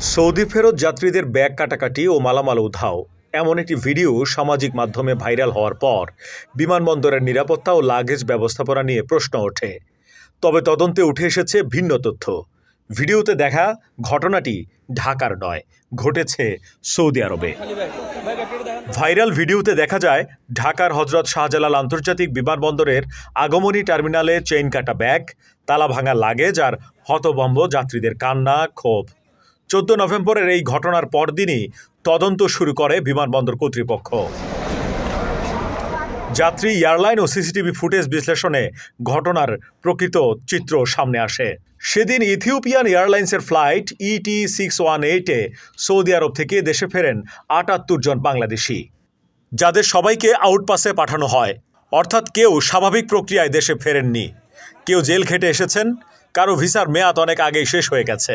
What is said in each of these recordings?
Saudi ফেরত যাত্রীদের bag কাটাকাটি ও মালামাল উধাও। এমন একটি ভিডিও সামাজিক মাধ্যমে ভাইরাল হওয়ার পর বিমানবন্দরের নিরাপত্তা ও লাগেজ ব্যবস্থাপনা নিয়ে প্রশ্ন ওঠে। তবে তদন্তে উঠে এসেছে ভিন্ন তথ্য। ভিডিওতে দেখা, ঘটনাটি ঢাকার নয়, ঘটেছে সৌদি আরবে। ভাইরাল ভিডিওতে দেখা যায়, ঢাকার হজরত শাহজালাল আন্তর্জাতিক বিমানবন্দরের আগমনী টার্মিনালে চেইন কাটা ব্যাগ তালা ভাঙা লাগেজ আর হতবম্ব যাত্রীদের কান্না, ক্ষোভ। চোদ্দ নভেম্বরের এই ঘটনার পরদিনই তদন্ত শুরু করে বিমানবন্দর কর্তৃপক্ষ। যাত্রী, এয়ারলাইন ও সিসিটিভি ফুটেজ বিশ্লেষণে ঘটনার প্রকৃত চিত্র সামনে আসে। সেদিন ইথিওপিয়ান এয়ারলাইন্সের ফ্লাইট ইটি সিক্স ওয়ান এইটে সৌদি আরব থেকে দেশে ফেরেন আটাত্তর জন বাংলাদেশি, যাদের সবাইকে আউটপাসে পাঠানো হয়। অর্থাৎ কেউ স্বাভাবিক প্রক্রিয়ায় দেশে ফেরেননি। কেউ জেল খেটে এসেছেন, কারও ভিসার মেয়াদ অনেক আগেই শেষ হয়ে গেছে।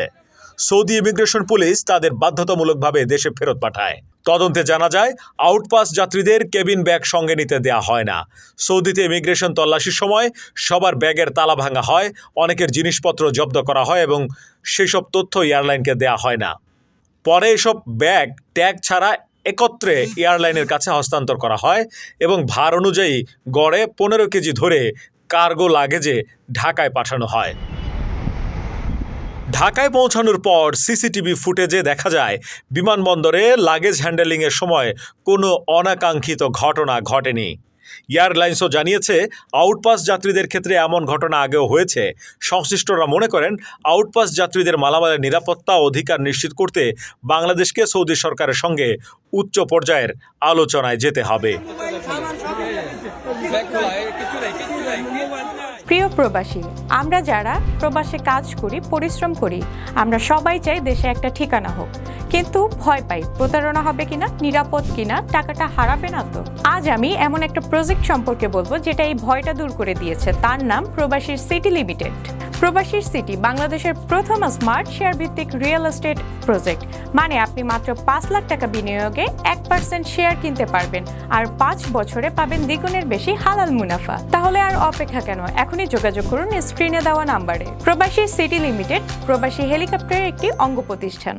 সৌদি ইমিগ্রেশন পুলিশ তাদের বাধ্যতামূলকভাবে দেশে ফেরত পাঠায়। তদন্তে জানা যায়, আউটপাস যাত্রীদের কেবিন ব্যাগ সঙ্গে নিতে দেয়া হয় না। সৌদিতে ইমিগ্রেশন তল্লাশির সময় সবার ব্যাগের তালা ভাঙা হয়, অনেকের জিনিসপত্র জব্দ করা হয় এবং সেসব তথ্য এয়ারলাইনকে দেয়া হয় না। পরে এসব ব্যাগ, ট্যাগ ছাড়া একত্রে এয়ারলাইনের কাছে হস্তান্তর করা হয় এবং ভার অনুযায়ী গড়ে পনেরো কেজি ধরে কার্গো লাগেজে ঢাকায় পাঠানো হয়। ঢাকায় পৌঁছানোর পর সিসিটিভি ফুটেজে দেখা যায় বিমানবন্দরে লাগেজ হ্যান্ডেলিংয়ের সময় কোনো অনাকাঙ্ক্ষিত ঘটনা ঘটেনি। এয়ারলাইন্সও জানিয়েছে আউটপাস যাত্রীদের ক্ষেত্রে এমন ঘটনা আগেও হয়েছে। সংশ্লিষ্টরা মনে করেন আউটপাস যাত্রীদের মালামালের নিরাপত্তা অধিকার নিশ্চিত করতে বাংলাদেশকে সৌদি সরকারের সঙ্গে উচ্চ পর্যায়ের আলোচনায় যেতে হবে। প্রিয় প্রবাসী, আমরা যারা প্রবাসে কাজ করি, পরিশ্রম করি, আমরা সবাই চাই দেশে একটা ঠিকানা হোক। কিন্তু ভয় পাই, প্রতারণা হবে কিনা, নিরাপদ কিনা, টাকাটা হারাবে না তো? আজ আমি এমন একটা প্রজেক্ট সম্পর্কে বলব, যেটা এই ভয়টা দূর করে দিয়েছে। তার নাম প্রবাসীর সিটি লিমিটেড। প্রবাসীর সিটি বাংলাদেশের প্রথম স্মার্ট শেয়ার ভিত্তিক রিয়েল এস্টেট প্রজেক্ট। মানে আপনি মাত্র পাঁচ লাখ টাকা বিনিয়োগে এক পার্সেন্ট শেয়ার কিনতে পারবেন, আর পাঁচ বছরে পাবেন দ্বিগুণের বেশি হালাল মুনাফা। তাহলে আর অপেক্ষা কেন? এখনই যোগাযোগ করুন স্ক্রিনে দেওয়া নাম্বারে। প্রবাসী সিটি লিমিটেড প্রবাসী হেলিকপ্টারের একটি অঙ্গ প্রতিষ্ঠান।